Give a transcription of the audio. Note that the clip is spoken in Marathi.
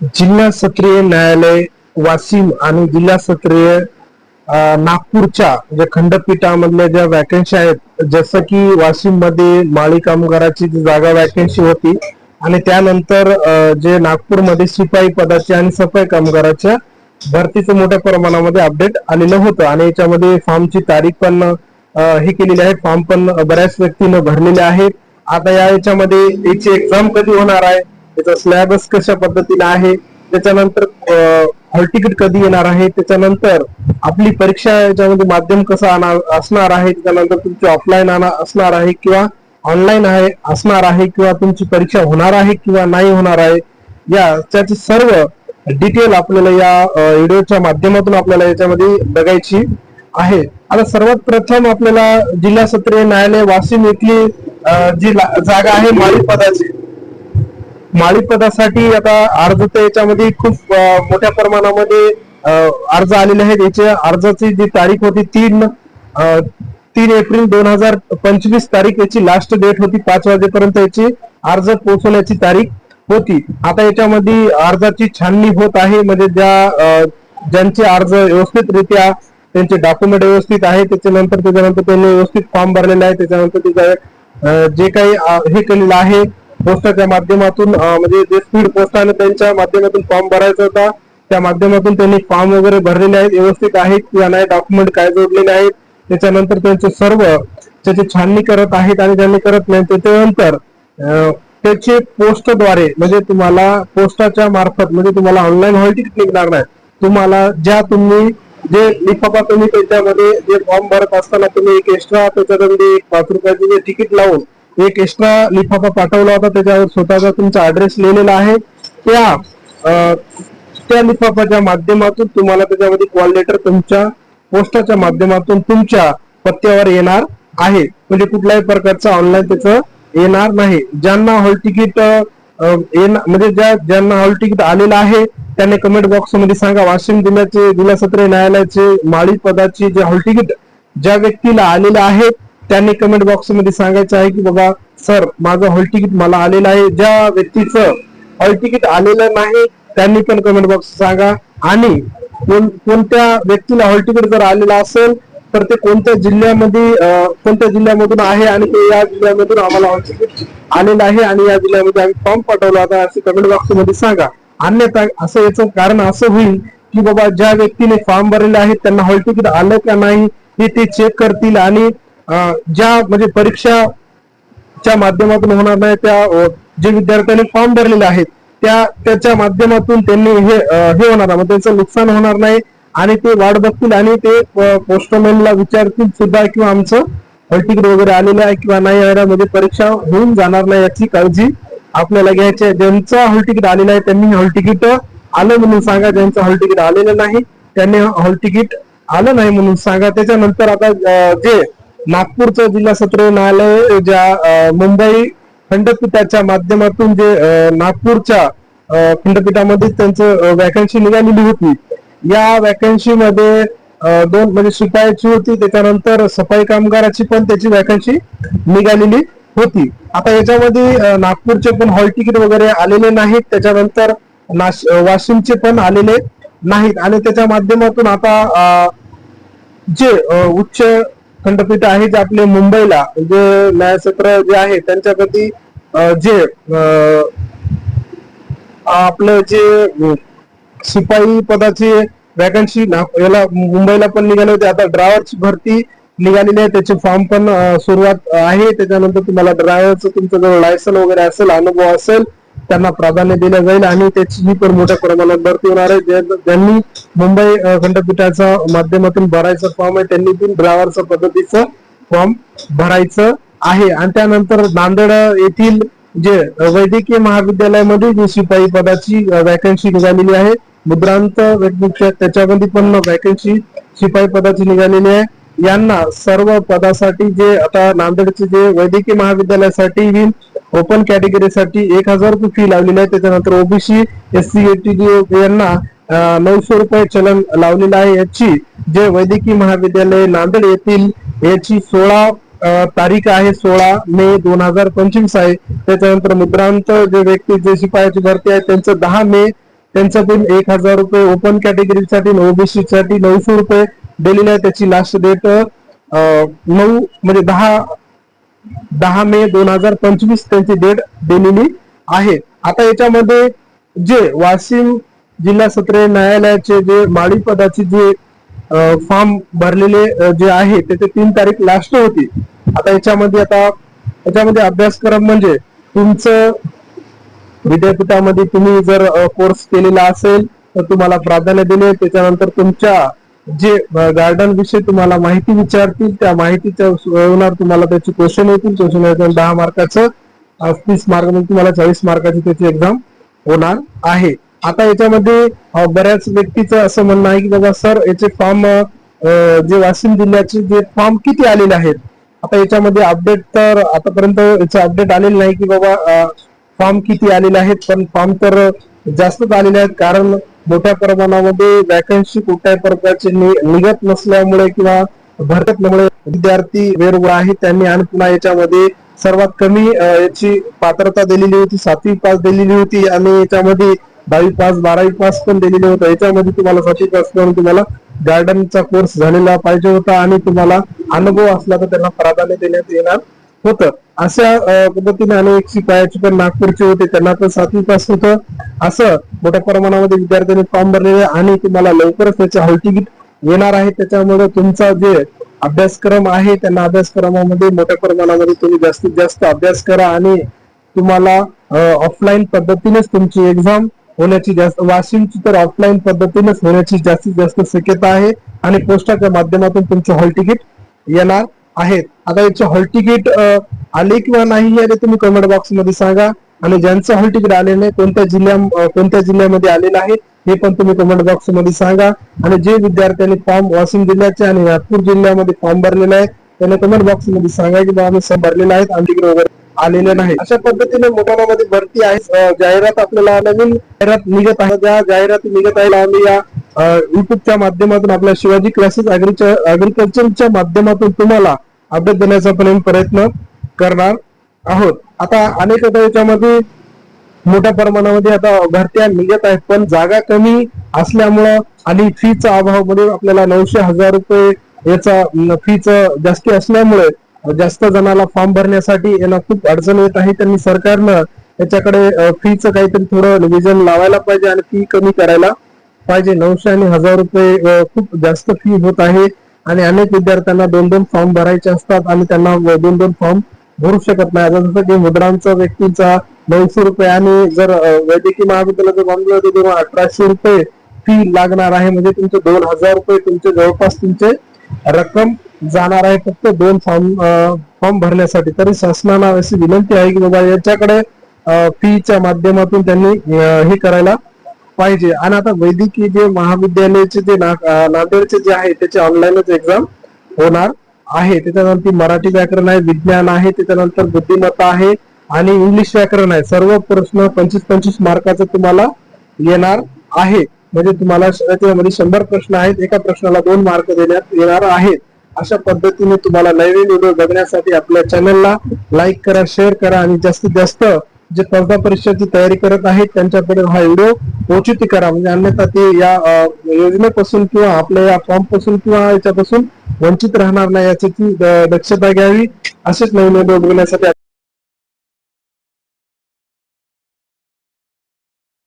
जिल्हा सत्रीय न्यायालय वाशिम आणि जिल्हा सत्रीय नागपूरच्या ज्या खंडपीठामधल्या ज्या वॅकन्सी आहेत जसं की वाशिममध्ये माळी कामगाराची जी जागा वॅकन्सी होती आणि त्यानंतर जे नागपूरमध्ये शिपाई पदाचे आणि सफाई कामगाराच्या भरतीचं मोठ्या प्रमाणामध्ये अपडेट आलेलं होतं. आणि याच्यामध्ये फॉर्मची तारीख पण हे केलेली आहे. फॉर्म पण बऱ्याच व्यक्तीनं भरलेले आहेत. आता या याच्यामध्ये याची एक्झाम कधी होणार आहे? त्याचा स्लॅबस कशा पद्धतीने आहे त्याच्यानंतर हॉल तिकीट कधी येणार आहे त्याच्यानंतर आपली परीक्षा याच्यामध्ये माध्यम कसं असणार आहे त्याच्यानंतर तुमची ऑफलाईन असणार आहे किंवा ऑनलाईन आहे असणार आहे किंवा तुमची परीक्षा होणार आहे किंवा नाही होणार आहे या त्याची सर्व डिटेल आपल्याला या व्हिडिओच्या माध्यमातून आपल्याला याच्यामध्ये बघायची आहे. आता सर्वात प्रथम आपल्याला जिल्हा सत्रीय न्यायालय वाशिम येथली जी जागा आहे माळी पदाची माळीपदासाठी आता अर्ज तर याच्यामध्ये खूप मोठ्या प्रमाणामध्ये अर्ज आलेले आहेत. याच्या अर्जाची जी तारीख होती तीन तीन एप्रिल दोन हजार पंचवीस तारीख याची लास्ट डेट होती पाच वाजेपर्यंत याची अर्ज पोहोचवण्याची तारीख होती. आता याच्यामध्ये अर्जाची छाननी होत आहे. म्हणजे ज्या ज्यांचे अर्ज व्यवस्थितरित्या त्यांचे डॉक्युमेंट व्यवस्थित आहे त्याच्यानंतर त्याच्यानंतर त्यांनी व्यवस्थित फॉर्म भरलेला आहे. त्याच्यानंतर त्याच्या जे काही हे केलेलं आहे पोस्टाच्या माध्यमातून म्हणजे जे स्पीड पोस्ट पोस्टाने त्यांच्या माध्यमातून फॉर्म भरायचा होता. त्या माध्यमातून त्यांनी फॉर्म वगैरे भरलेले आहेत व्यवस्थित आहेत. किंवा नाही डॉक्युमेंट काय जोडलेले आहेत. त्याच्यानंतर त्यांचे सर्व त्याची छाननी करत आहेत आणि ज्यांनी करत नाही त्याच्यानंतर त्याचे पोस्टद्वारे म्हणजे तुम्हाला पोस्टाच्या मार्फत म्हणजे तुम्हाला ऑनलाईन हॉल तिकीट निघणार नाही. तुम्हाला ज्या तुम्ही जे लिफाफा तुम्ही त्याच्यामध्ये जे फॉर्म भरत असताना तुम्ही एक एक्स्ट्रा त्याच्यामध्ये एक पाच रुपयाचे जे तिकीट लावून एक एक्स्ट्रा लिफाफा पाठवला होता त्याच्यावर स्वतःचा तुमचा ऍड्रेस लिहिलेला आहे. त्या त्या लिफाफाच्या माध्यमातून तुम्हाला त्याच्यामध्ये कॉल लेटर तुमच्या पोस्टाच्या माध्यमातून तुमच्या पत्त्यावर येणार आहे. म्हणजे कुठल्याही प्रकारचं ऑनलाईन त्याचं येणार नाही. ज्यांना हॉल तिकीट म्हणजे ज्या ज्यांना हॉल तिकीट आलेलं आहे त्याने कमेंट बॉक्समध्ये सांगा. वाशिम जिल्ह्याचे जिल्हा सत्र न्यायालयाचे माळी पदाची जे हॉल तिकीट ज्या व्यक्तीला आलेलं आहे त्यांनी कमेंट बॉक्समध्ये सांगायचं आहे की बाबा सर माझं हॉल तिकीट मला आलेलं आहे. ज्या व्यक्तीचं हॉल तिकीट आलेलं नाही त्यांनी पण कमेंट बॉक्स सांगा. आणि कोण कोणत्या व्यक्तीला हॉल तिकीट जर आलेलं असेल तर ते कोणत्या जिल्ह्यामध्ये कोणत्या जिल्ह्यामधून आहे आणि ते या जिल्ह्यामधून आम्हाला हॉल तिकीट आलेलं आहे आणि या जिल्ह्यामध्ये आम्ही फॉर्म पाठवला होता असे कमेंट बॉक्समध्ये सांगा. अन्यथा असं याचं कारण असं होईल की बाबा ज्या व्यक्तीने फॉर्म भरलेले आहेत त्यांना हॉल तिकीट आलं का नाही हे ते चेक करतील आणि ज्या म्हणजे परीक्षाच्या माध्यमातून होणार नाही त्या जे विद्यार्थ्यांनी फॉर्म भरलेले आहेत त्या त्याच्या माध्यमातून त्यांनी हे हे होणार मग त्यांचं नुकसान होणार नाही आणि ते वाट बघतील आणि ते पोस्टमॅनला विचारतील सुद्धा किंवा आमचं हॉल तिकीट वगैरे आलेलं आहे किंवा नाही आहे म्हणजे परीक्षा होऊन जाणार नाही याची काळजी आपल्याला घ्यायची आहे. ज्यांचं हॉल तिकीट आलेलं आहे त्यांनी हॉल तिकीट आलं म्हणून सांगा. ज्यांचं हॉल तिकीट आलेलं नाही त्यांनी हॉल तिकीट आलं नाही म्हणून सांगा. त्याच्यानंतर आता जे नागपूरचं जिल्हा सत्र न्यायालय ज्या मुंबई खंडपीठाच्या माध्यमातून जे नागपूरच्या खंडपीठामध्ये त्यांचं वॅकन्सी निघालेली होती. या वॅकन्सी मध्ये दोन म्हणजे शिपायाची होती त्याच्यानंतर सफाई कामगाराची पण त्याची वॅकन्सी निघालेली होती. आता याच्यामध्ये नागपूरचे पण हॉल तिकीट वगैरे आलेले नाहीत त्याच्यानंतर नाश वाशिमचे पण आलेले नाहीत. आणि त्याच्या माध्यमातून आता जे उच्च खंडपीठ आहे जे आपले मुंबईला जे न्यायसत्र जे आहे त्यांच्याप्रती अ, जे आपलं जे शिपाई पदाची वॅकन्सी याला मुंबईला पण निघाले होते. आता ड्रायव्हरची भरती निघालेली आहे. त्याचे फॉर्म पण सुरुवात आहे. त्याच्यानंतर तुम्हाला ड्रायव्हरचं तुमचं जर लायसन वगैरे असेल अनुभव असेल त्यांना प्राधान्य दिलं जाईल आणि त्याची पण मोठ्या प्रमाणात भरती होणार आहे. ज्या- ज्यांनी मुंबई खंडपीठाच्या माध्यमातून भरायचं फॉर्म आहे त्यांनी पण ड्रायव्हरच्या पद्धतीचं फॉर्म भरायचं आहे. आणि त्यानंतर नांदेड येथील जे वैद्यकीय महाविद्यालयामध्ये जी शिपाई पदाची वॅकन्सी निघालेली आहे. मुद्रांत व्यक्ती त्याच्यामध्ये पण वॅकन्सी शिपाई पदाची निघालेली आहे. यांना सर्व पदासाठी जे आता नांदेडचे जे वैद्यकीय महाविद्यालयासाठी ही ओपन कॅटेगरीसाठी एक हजार रुपये फी लावलेली आहे. त्याच्यानंतर ओबीसी एस सी एटी यांना नऊशे रुपये चलन लावलेलं आहे. याची जे वैद्यकीय महाविद्यालय नांदेड येथील याची सोळा तारीख आहे सोळा मे दोन हजार पंचवीस आहे. त्याच्यानंतर मुद्रांत जे व्यक्ती जे शिपायाची भरती आहे त्यांचं दहा मे त्यांच्यातून एक हजार रुपये ओपन कॅटेगरीसाठी ओबीसी साठी नऊशे रुपये दिलेली आहे त्याची लास्ट डेट नऊ म्हणजे दहा दहा मे दोन हजार पंचवीस त्यांची डेट दिलेली आहे. आता याच्यामध्ये जे वाशिम जिल्हा सत्र न्यायालयाचे जे माळीपदाचे जे फॉर्म भरलेले जे आहे त्याचे तीन तारीख लास्ट होती. आता याच्यामध्ये आता याच्यामध्ये अभ्यासक्रम म्हणजे तुमचं विद्यापीठामध्ये तुम्ही जर कोर्स केलेला असेल तर तुम्हाला प्राधान्य दिले त्याच्यानंतर तुमच्या जे गार्डन विषयी तुम्हाला माहिती विचारतील त्या माहितीच्या होणार तुम्हाला त्याचे क्वेश्चन येतील. क्वेश्चन येतील दहा मार्काचं तीस मार्क म्हणजे तुम्हाला चाळीस मार्काची त्याची एक्झाम होणार आहे. आता याच्यामध्ये बऱ्याच व्यक्तीचं असं म्हणणं आहे की बाबा सर याचे फॉर्म जे वाशिम जिल्ह्याचे जे फॉर्म किती आलेले आहेत? आता याच्यामध्ये अपडेट तर आतापर्यंत याचं अपडेट आलेलं नाही की बाबा फॉर्म किती आलेले आहेत पण फॉर्म तर जास्तच आलेले आहेत. कारण मोठ्या प्रमाणामध्ये वॅकन्सी कुठल्याही प्रकारचे नि- निघत नसल्यामुळे किंवा भरत नसल्यामुळे विद्यार्थी वेरवर आहेत. त्यांनी आणि पुन्हा याच्यामध्ये सर्वात कमी याची पात्रता दिलेली होती सातवी पास दिलेली होती आणि याच्यामध्ये दहावी पास बारावी पास पण दिलेले होतं. याच्यामध्ये तुम्हाला सातवी पास करून तुम्हाला गार्डनचा कोर्स झालेला पाहिजे होता आणि तुम्हाला अनुभव असला तर त्यांना प्राधान्य देण्यात येणार होतं. अशा पद्धतीने अनेक शिकायचे पण नागपूरचे होते. त्यांना पण सातवी पास होतं. असं मोठ्या प्रमाणामध्ये विद्यार्थ्यांनी फॉर्म भरलेले आहे आणि तुम्हाला लवकरच त्याचे हॉल तिकीट येणार आहे. त्याच्यामुळे तुमचा जे अभ्यासक्रम आहे त्यांना अभ्यासक्रमामध्ये मोठ्या प्रमाणामध्ये तुम्ही जास्तीत जास्त अभ्यास करा आणि तुम्हाला ऑफलाईन पद्धतीनेच तुमची एक्झाम होण्याची जास्त वाशिमची तर ऑफलाईन पद्धतीनेच होण्याची जास्तीत जास्त शक्यता आहे आणि पोस्टाच्या माध्यमातून तुमचे हॉल तिकीट येणार आहेत आता याचे हॉल तिकीट आले किंवा नाही हे तुम्ही कमेंट बॉक्समध्ये सांगा. आणि ज्यांचं हॉल तिकीट आले नाही कोणत्या जिल्ह्या कोणत्या जिल्ह्यामध्ये आलेलं आहे हे पण तुम्ही कमेंट बॉक्समध्ये सांगा. आणि जे विद्यार्थ्यांनी फॉर्म वाशिम जिल्ह्याचे आणि नागपूर जिल्ह्यामध्ये फॉर्म भरलेला आहे त्यांना कमेंट बॉक्समध्ये सांगा की बाबा आम्ही भरलेला आहेत आमच्या वगैरे आलेले नाही. अशा पद्धतीने मोठ्यामध्ये भरती आहे. जाहिरात आपल्याला नवीन जाहिरात निघत आहे. ज्या जाहिराती निघत आहे आम्ही या युट्यूबच्या माध्यमातून आपल्या शिवाजी क्लासेस अग्रिकल्चरच्या माध्यमातून तुम्हाला अपडेट देण्याचा पण प्रयत्न करणार आहोत. आता अनेक आता याच्यामध्ये मोठ्या प्रमाणामध्ये आता भरत्या निघत आहेत पण जागा कमी असल्यामुळं आणि फीचा अभावमध्ये आपल्याला नऊशे हजार रुपये याचा फीच जास्ती असल्यामुळे जास्त जणाला फॉर्म भरण्यासाठी यांना खूप अडचण येत आहे. त्यांनी सरकारनं याच्याकडे फीचं काहीतरी थोडं नियोजन लावायला पाहिजे आणि फी कमी करायला पाहिजे. नऊशे आणि हजार रुपये खूप जास्त फी होत आहे. आणि अनेक विद्यार्थ्यांना दोन दोन फॉर्म भरायचे असतात आणि त्यांना दोन दोन फॉर्म भरू शकत नाही. आता जसं की मुद्रांचा व्यक्तीचा नऊशे रुपये आणि जर वैद्यकीय महाविद्यालयाचं फॉर्म तर तेव्हा अठराशे रुपये फी लागणार आहे. म्हणजे तुमचे दोन हजार रुपये तुमचे जवळपास तुमचे रक्कम जाणार आहे फक्त दोन फॉर्म फॉर्म भरण्यासाठी. तरी शासनाला अशी विनंती आहे की बाबा याच्याकडे फीच्या माध्यमातून त्यांनी हे करायला पाहिजे. आणि आता वैद्यकीय जे महाविद्यालयाचे जे नांदेडचे जे आहे त्याचे ऑनलाईनच एक्झाम होणार आहे. त्याच्यानंतर मराठी व्याकरण आहे विज्ञान आहे त्याच्यानंतर बुद्धिमत्ता आहे आणि इंग्लिश व्याकरण आहे. सर्व प्रश्न पंचवीस पंचवीस मार्काचं तुम्हाला येणार आहे. म्हणजे तुम्हाला त्याच्यामध्ये शंभर प्रश्न आहेत एका प्रश्नाला दोन मार्क देण्यात येणार आहेत. अशा पद्धतीने तुम्हाला नवीन व्हिडिओ बघण्यासाठी आपल्या चॅनलला लाईक करा शेअर करा आणि जास्तीत जास्त जे स्पर्धा परीक्षेची तयारी करत आहेत त्यांच्याकडे हा व्हिडिओ पोचित करा. म्हणजे अन्यथा ते या योजनेपासून किंवा आपल्या या फॉर्मपासून किंवा याच्यापासून वंचित राहणार नाही याची ती, दक्षता घ्यावी असेच नवीन व्हिडिओ बघण्यासाठी